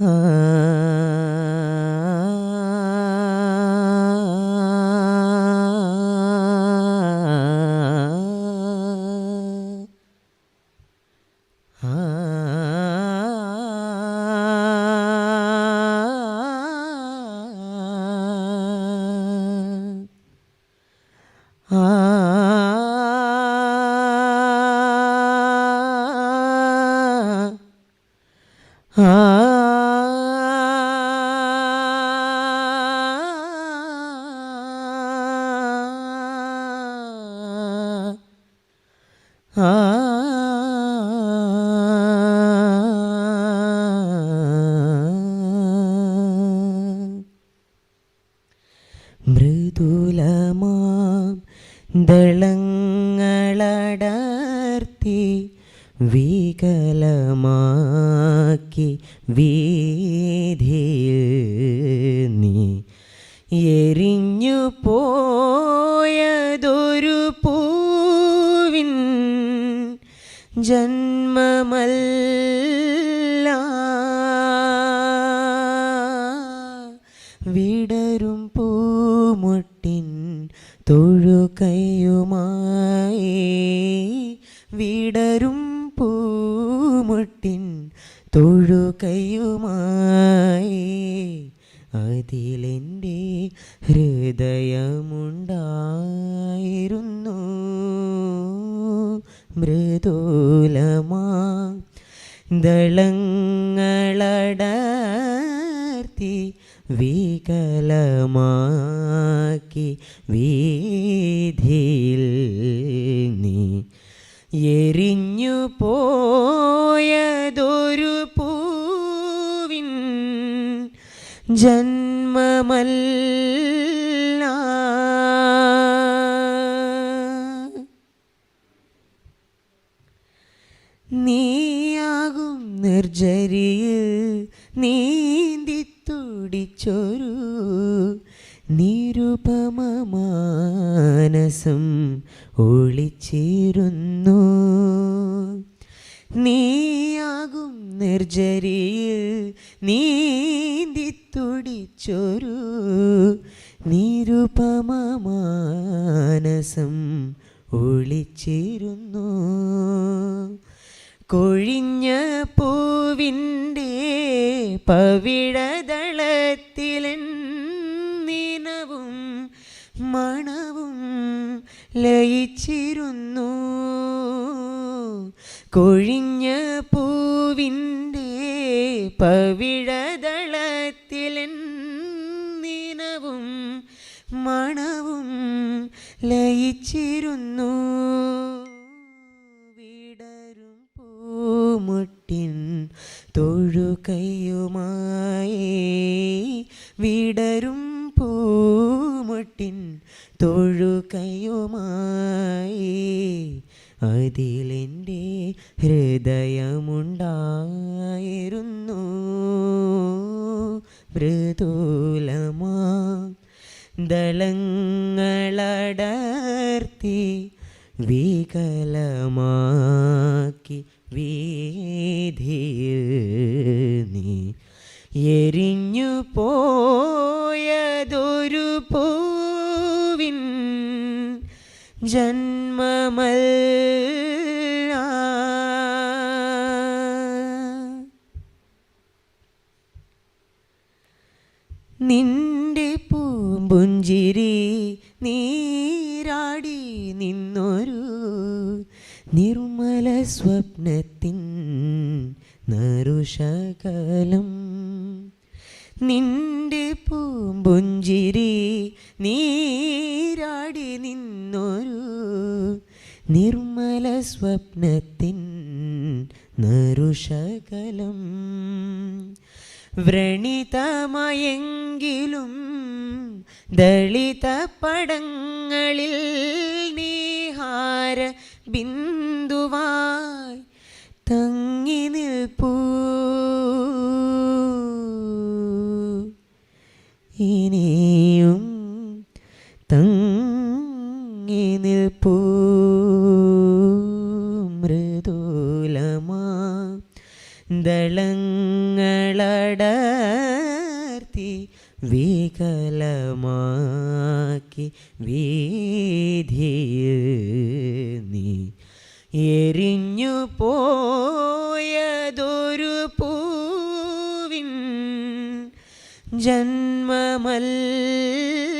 Uh... മൃദുലമാം ദളങ്ങളടർത്തി വികലമാക്കി വീതിയിൽ നീ എരിഞ്ഞു പോയതൊരു പൂവിൻ ജന്മമല്ല തൊഴുകയുമായി വിടരും പൂമുട്ടിൻ തൊഴുകയുമായി അതിലെന്റെ ഹൃദയമുണ്ടായിരുന്നു. മൃദൂലമാ ദളങ്ങളടർത്തി വികലമാക്കി വീതിയിൽ നീ എരിഞ്ഞു പോയതൊരു പൂവിൻ ജന്മമല്ല. നീയാകും നിർജരിയിൽ നീന്തി തുടിച്ചൊരു നിരുപമമാനസം ഒളിച്ചിരുന്നു. നീയാകും നിർജരിയിൽ നീന്തി തുടിച്ചൊരു നിരുപമമാനസം ഒളിച്ചിരുന്നു. കൊഴിഞ്ഞ പൂവിന്റെ പവിഴദളത്തിലൻ ലയിച്ചിരുന്നു. കൊഴിഞ്ഞ പൂവിന്റെ പവിഴദളത്തിൽ നിനവും മണവും ലയിച്ചിരുന്നു. വിടരും പൂമുട്ടിൻ തൊഴുകയുമായി വിടരും പൂമുട്ടിൻ തൊഴുകയുമായി അതിലെന്റെ ഹൃദയമുണ്ടായിരുന്നു. മൃദൂലമാളങ്ങളടർത്തി വികലമാക്കി വീതിയിൽ നീ എരിഞ്ഞു പോയതൊരു ജന്മമല്ല. നിന്റെ പൂമ്പുഞ്ചിരി നീരാടി നിന്നൊരു നിർമ്മല സ്വപ്നത്തിൻ നറുശകലം നിന്റെ പൂമ്പുഞ്ചിരി നീരാടി നിന്നൊരു നിർമ്മല സ്വപ്നത്തിൻ നറുശകലം വ്രണിതമയെങ്കിലും ദളിത പടങ്ങളിൽ നീഹാര ബിന്ദുവായി തങ്ങി നിൽപ്പൂ. ഇനിയും ദളങ്ങളടർത്തി വികലമാക്കി വീതിയിൽ നീ എരിഞ്ഞു പോയതൊരു പൂവിൻ ജന്മമല്ല